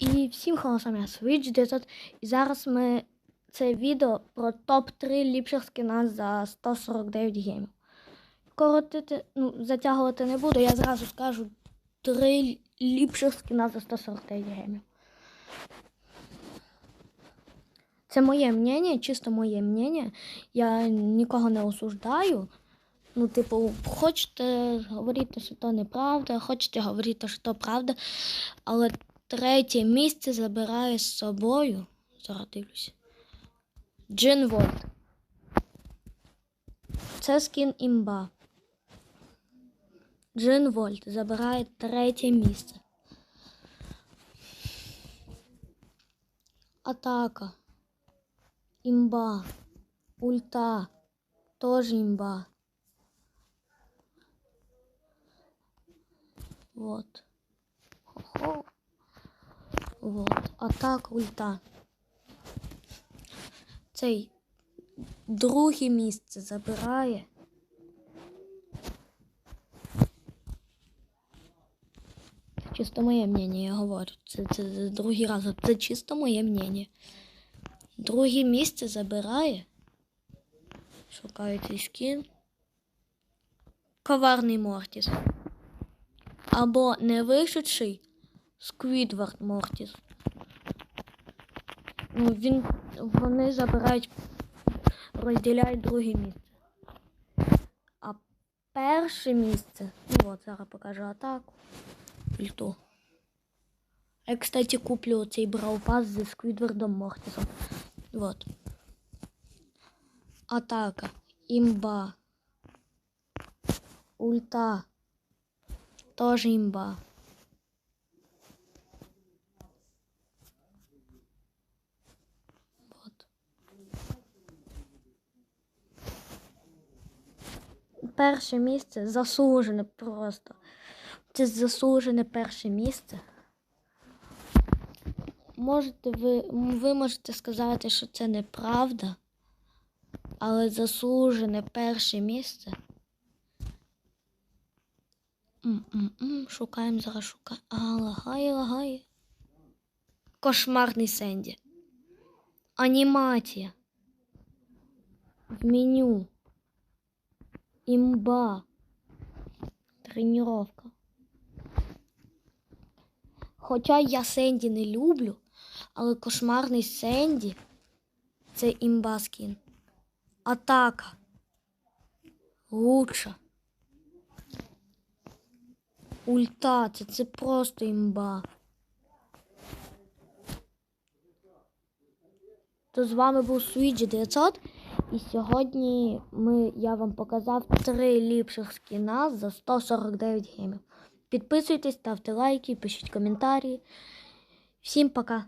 І всім холосам я Switch 900. І зараз ми це відео про топ-3 ліпших скіна за 149 геймів. Коротити, ну, затягувати не буду, я зразу скажу 3 ліпших скіна за 149 геймів. Це моє мнення, чисто моє мнення. Я нікого не осуждаю. Ну, типу, хочете говорити, що то неправда, хочете говорити, що то правда. Але третє місце забирає з собою. Зараз дивлюся. Джин Вольт. Це скін імба. Джин Вольт забирає третє місце. Атака. Імба. Ульта. Тоже імба. Вот. Хо-хо. Вот. Атака ульта. Цей друге місце забирає. Це чисто моє мнення, я говорю. Це, це другий раз. Це чисто моє мнення. Друге місце забирає. Шукаю цей скін. Коварний Мортіс. Або не вишедший Сквідвард Мортіс. Ну, він, вони забирають, розділяють друге місце. А перше місце. Ну от, зараз покажу атаку. Ульту. Я, кстати, куплю цей браупас зі Сквідвардом Мортісом. Вот. Атака. Імба. Ульта. Тоже имба. Перше місце заслужене просто. Це заслужене перше місце. Можете ви, ви можете сказати, що це неправда, але заслужене перше місце. Шукаємо зараз шукаємо. А, лагає, лагає. Кошмарний Сенді. Анімація. В меню. Імба. Тренировка. Хоча я Сенді не люблю, але кошмарний Сенді це імба скін. Атака. Лучша. Ульта, це, це просто імба. То з вами був Суїджі 900. І сьогодні ми, я вам показав три ліпших скіна за 149 геймів. Підписуйтесь, ставте лайки, пишіть коментарі. Всім пока!